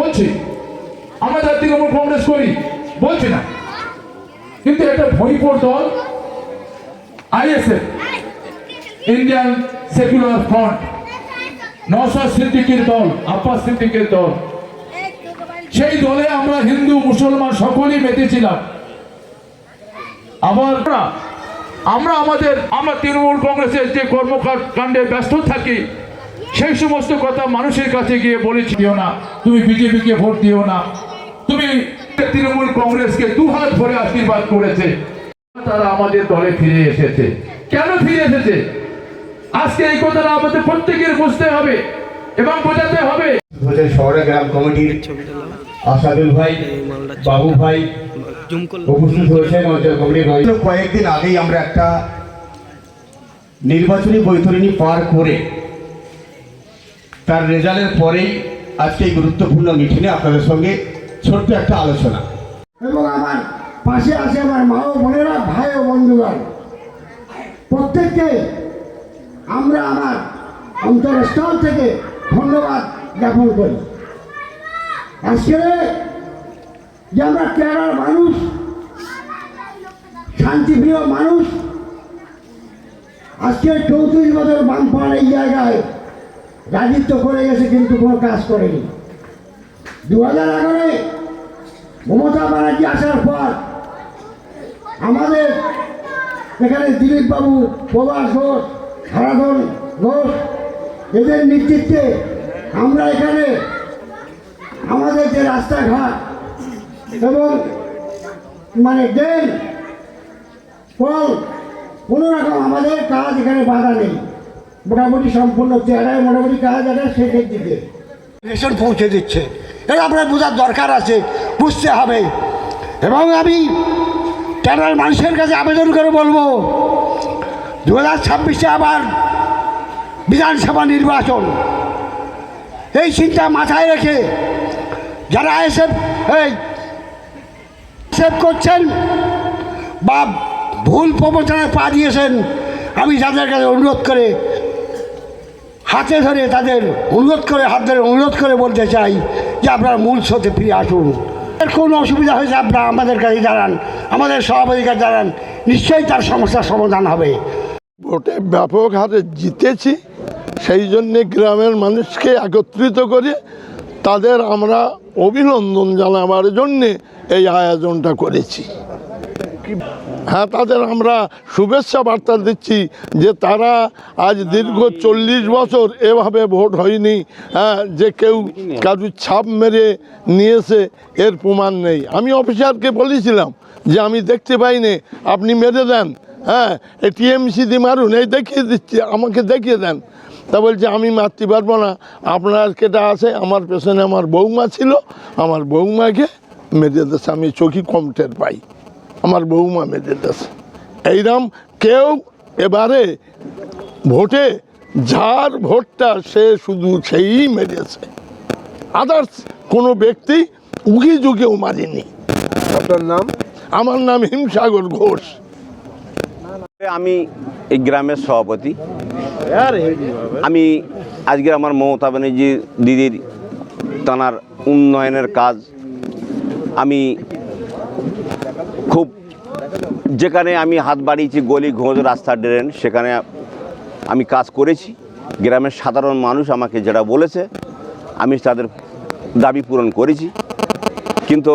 বলছি। আমরা যার তৃণমূল কংগ্রেস করি, বলছি না। কিন্তু একটা দল, আইএসএফ, ইন্ডিয়ান সেকুলার ফ্রন্ট সিদ্দিকের দল সিদ্দিকের দল। সেই দলে আমরা হিন্দু, মুসলমান সকলেই মেতেছিলাম। আবার আমরা আমাদের, আমরা তৃণমূল কংগ্রেসের যে কর্মকাণ্ডে ব্যস্ত থাকি সেই সমস্ত কথা মানুষের কাছে গিয়ে বলেছি দিও না। তুমি বিজেপিকে ভোট দিও না। তুমি তৃণমূল কংগ্রেসকে দুহাত ভরে আশীর্বাদ করেছে। তারা আমাদের দলে ফিরে এসেছে। কেন ফিরে এসেছে? আজকে এই কথাটা আমাদের প্রত্যেকের বুঝতে হবে এবং বোঝাতে হবে। শহরে গ্রাম কমিটির আসাদুল ভাই বাবু ভাই উপস্থিত হয়েছেন কয়েকদিন আগেই আমরা একটা নির্বাচনী বৈতরণী পার করে তার রেজাল্টের পরেই আজকে এই গুরুত্বপূর্ণ মিটিংয়ে আপনাদের সঙ্গে ছোট্ট একটা আলোচনা। এবং আমার পাশে আছে আমার মা ও বোনেরা, ভাই ও বন্ধুগণ। প্রত্যেককে আমরা আমার অন্তরস্থল থেকে ধন্যবাদ জ্ঞাপন করি। আজকে যে আমরা কেরালার মানুষ, শান্তিপ্রিয় মানুষ আজকে চৌত্রিশ বছর বামপান এই জায়গায় রাজত্ব করে গেছে কিন্তু কোনো কাজ করেনি। দু হাজার এগারোয় মমতা ব্যানার্জি আসার পর আমাদের এখানে দিলীপ বাবু প্রভাস ঘোষ, হারাধন ঘোষ, এদের নেতৃত্বে আমরা এখানে আমাদের যে রাস্তাঘাট এবং মানে ড্রেন কল, কোনো রকম আমাদের কাজ এখানে বাধা নেই। মোটামুটি সম্পূর্ণ চেহারায় মোটামুটি কাজ এটা শেষের দিকে। রেশন পৌঁছে দিচ্ছে। এটা আপনার বোঝার দরকার আছে, বুঝতে হবে। এবং আমি কেনার মানুষের কাছে আবেদন করে বলব দু হাজার ছাব্বিশে আবার বিধানসভা নির্বাচন। এই চিন্তা মাথায় রেখে যারা এসএফ এই সেভ করছেন বা ভুল প্রবচনায় পা দিয়েছেন, আমি তাদের কাছে অনুরোধ করে হাতে ধরে তাদের অনুরোধ করে, হাত ধরে অনুরোধ করে বলতে চাই যে আপনার মূল স্রোতে ফিরে আসুন। কোনো অসুবিধা হয়েছে? আপনারা আমাদের কাছে জানান আমাদের সভাপতির কাছে জানান নিশ্চয়ই তার সমস্যার সমাধান হবে। ভোটে ব্যাপক হারে জিতেছি, সেই জন্যে গ্রামের মানুষকে একত্রিত করে তাদের আমরা অভিনন্দন জানাবার জন্যে এই আয়োজনটা করেছি। হ্যাঁ তাদের আমরা শুভেচ্ছা বার্তা দিচ্ছি যে তারা আজ দীর্ঘ চল্লিশ বছর এভাবে ভোট হয়নি। হ্যাঁ যে কেউ কারুর ছাপ মেরে নিয়েছে, এর প্রমাণ নেই। আমি অফিসারকে বলেছিলাম যে আমি দেখতে পাইনি, আপনি মেরে দেন। হ্যাঁ টিএমসি দিয়ে মারুন, এই দেখিয়ে দিচ্ছি, আমাকে দেখিয়ে দেন। তা বলছে, আমি মারতে পারব না। আপনার কেটা আছে? আমার পেছনে আমার বৌমা ছিল, আমার বৌমাকে মেরে দিয়েছে, আমি চোখি কম টের পাই। আমার বৌমা মেরে দিয়েছে। এইরকম কেউ এবারে ভোটে যার ভোটটা সে শুধু সেই মেরেছে আদার্স কোনো ব্যক্তি উকি ঝুঁকেও মারেনি। আপনার নাম? আমার নাম হিমসাগর ঘোষ। আমি এই গ্রামের সভাপতি। আমি আজকে আমার মমতা ব্যানার্জি দিদির তানার উন্নয়নের কাজ। আমি খুব যেখানে আমি হাত বাড়িয়েছি, গলি ঘোঁজ রাস্তা, ড্রেন, সেখানে আমি কাজ করেছি। গ্রামের সাধারণ মানুষ আমাকে যেটা বলেছে, আমি তাদের দাবি পূরণ করেছি। কিন্তু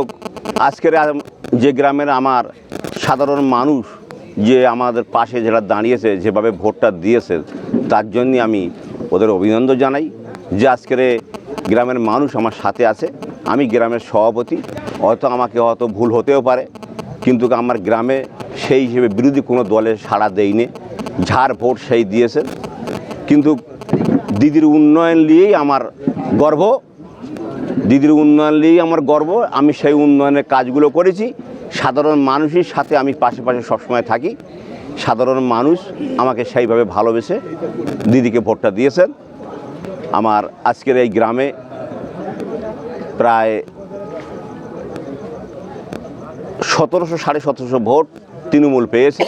আজকের যে গ্রামের আমার সাধারণ মানুষ যে আমাদের পাশে যারা দাঁড়িয়েছে, যেভাবে ভোটটা দিয়েছে, তার জন্যে আমি ওদের অভিনন্দন জানাই যে আজকের গ্রামের মানুষ আমার সাথে আছে। আমি গ্রামের সভাপতি, হয়তো আমাকে হয়তো ভুল হতেও পারে। কিন্তু আমার গ্রামে সেই হিসেবে বিরোধী কোনো দলে সাড়া দেয়নি। ঝাড় ভোট সেই দিয়েছে। কিন্তু দিদির উন্নয়ন নিয়েই আমার গর্ব। দিদির উন্নয়ন নিয়েই আমার গর্ব। আমি সেই উন্নয়নের কাজগুলো করেছি। সাধারণ মানুষের সাথে আমি পাশে পাশে সবসময় থাকি। সাধারণ মানুষ আমাকে সেইভাবে ভালোবেসে দিদিকে ভোটটা দিয়েছেন। আমার আজকের এই গ্রামে প্রায় সতেরোশো, সাড়ে সতেরোশো ভোট তৃণমূল পেয়েছে।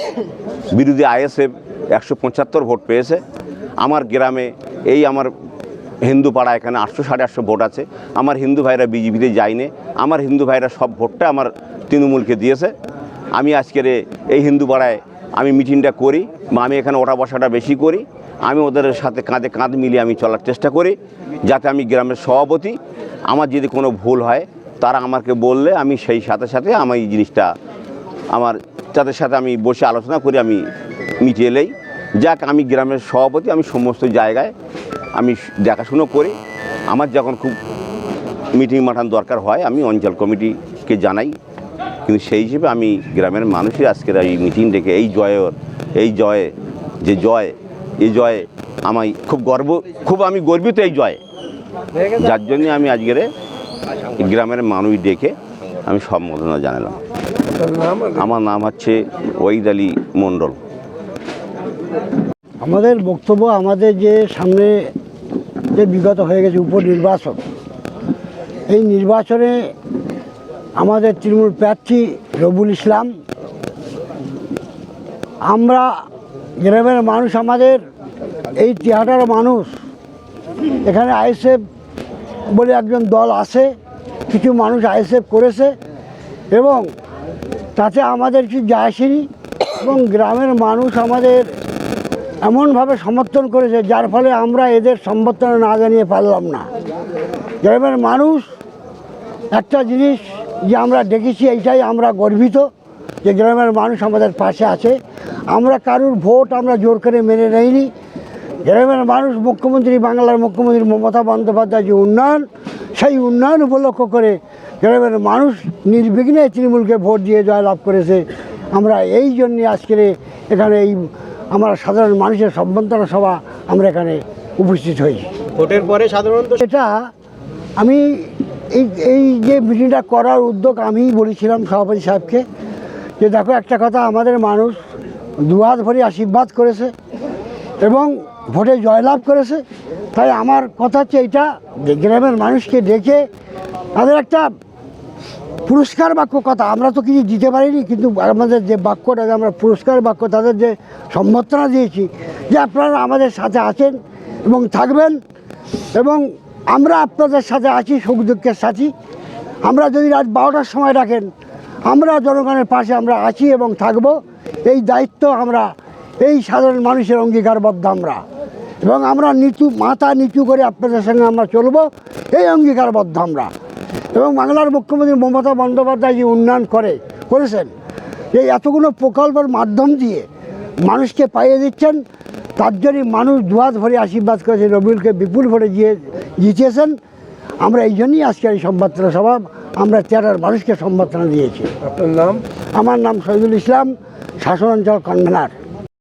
বিরোধী আইএসএফ একশো পঁচাত্তর ভোট পেয়েছে। আমার গ্রামে এই আমার হিন্দু পাড়া এখানে আটশো, সাড়ে আটশো ভোট আছে। আমার হিন্দু ভাইরা বিজেপিতে যায়নি। আমার হিন্দু ভাইরা সব ভোটটা আমার তৃণমূলকে দিয়েছে। আমি আজকের এই হিন্দু পাড়ায় আমি মিটিংটা করি, বা আমি এখানে ওঠা বসাটা বেশি করি। আমি ওদের সাথে কাঁধে কাঁধ মিলিয়ে আমি চলার চেষ্টা করি, যাতে আমি গ্রামের সভাপতি। আমার যদি কোনো ভুল হয় তারা আমাকে বললে আমি সেই সাথে সাথে আমি এই জিনিসটা আমার তাদের সাথে আমি বসে আলোচনা করে, আমি মিটিয়ে এলেই যাক, আমি গ্রামের সভাপতি, আমি সমস্ত জায়গায় আমি দেখাশুনো করি। আমার যখন খুব মিটিং মাঠান দরকার হয়, আমি অঞ্চল কমিটিকে জানাই। কিন্তু সেই হিসেবে আমি গ্রামের মানুষই আজকের এই মিটিং ডেকে এই জয়ের, এই জয়ে, যে জয় এই জয়ে আমায় খুব গর্ব, খুব আমি গর্বিত এই জয়ে। যার জন্যে আমি আজকের গ্রামের মানুষ ডেকে আমি সম্বোধনা জানালাম। আমার নাম হচ্ছে ওয়াইদ আলী মণ্ডল। আমাদের বক্তব্য আমাদের যে সামনে যে বিগত হয়ে গেছে উপনির্বাচন, এই নির্বাচনে আমাদের তৃণমূল প্রার্থী রবুল ইসলাম, আমরা গ্রামের মানুষ, আমাদের এই তিয়াটার মানুষ, এখানে আইএসএফ বলে একজন দল আছে কিছু মানুষ আইএসএফ করেছে এবং তাতে আমাদের কিছু যায় আসেনি এবং গ্রামের মানুষ আমাদের এমনভাবে সমর্থন করেছে, যার ফলে আমরা এদের সম্বর্ধনা না জানিয়ে পারলাম না। গ্রামের মানুষ একটা জিনিস যে আমরা দেখেছি, এইটাই আমরা গর্বিত যে গ্রামের মানুষ আমাদের পাশে আছে। আমরা কারুর ভোট আমরা জোর করে মেনে নেইনি। গ্রামের মানুষ মুখ্যমন্ত্রী বাংলার মুখ্যমন্ত্রী মমতা বন্দ্যোপাধ্যায় যে উন্নয়ন সেই উন্নয়ন উপলক্ষ করে গ্রামের মানুষ নির্বিঘ্নে তৃণমূলকে ভোট দিয়ে জয়লাভ করেছে। আমরা এই জন্যে আজকের এখানে এই আমরা সাধারণ মানুষের সম্বর্ধনা সভা আমরা এখানে উপস্থিত হই ভোটের পরে সাধারণত এটা আমি এই এই যে মিটিংটা করার উদ্যোগ আমিই বলেছিলাম সভাপতি সাহেবকে যে দেখো একটা কথা আমাদের মানুষ দুহাত ভরে আশীর্বাদ করেছে এবং ভোটে জয়লাভ করেছে। তাই আমার কথা হচ্ছে এইটা গ্রামের মানুষকে ডেকে তাদের একটা পুরস্কার বাক্য কথা। আমরা তো কিছু দিতে পারিনি, কিন্তু আমাদের যে বাক্যটা আমরা পুরস্কার বাক্য, তাদের যে সম্বর্ধনা দিয়েছি, যে আপনারা আমাদের সাথে আছেন এবং থাকবেন এবং আমরা আপনাদের সাথে আছি, সুখ দুঃখের সাথী। আমরা যদি রাত বারোটার সময় রাখেন আমরা জনগণের পাশে আমরা আছি এবং থাকব। এই দায়িত্ব আমরা, এই সাধারণ মানুষের অঙ্গীকারবদ্ধ আমরা। এবং আমরা নিচু মাথা নিচু করে আপনাদের সঙ্গে আমরা চলবো। এই অঙ্গীকারবদ্ধ আমরা। এবং বাংলার মুখ্যমন্ত্রী মমতা বন্দ্যোপাধ্যায় যে উন্নয়ন করে করেছেন এই এতগুলো প্রকল্পের মাধ্যম দিয়ে মানুষকে পাইয়ে দিচ্ছেন তার জন্যই মানুষ দুহাত ভরে আশীর্বাদ করেছে রবিউলকে বিপুল ভরে জিয়ে জিতিয়েছেন। আমরা এই জন্যই আজকে এই সম্বর্ধনা সভা আমরা চেয়ারের মানুষকে সম্বর্ধনা দিয়েছি। আপনার নাম? আমার নাম শহীদুল ইসলাম শাসন অঞ্চল কনভেনার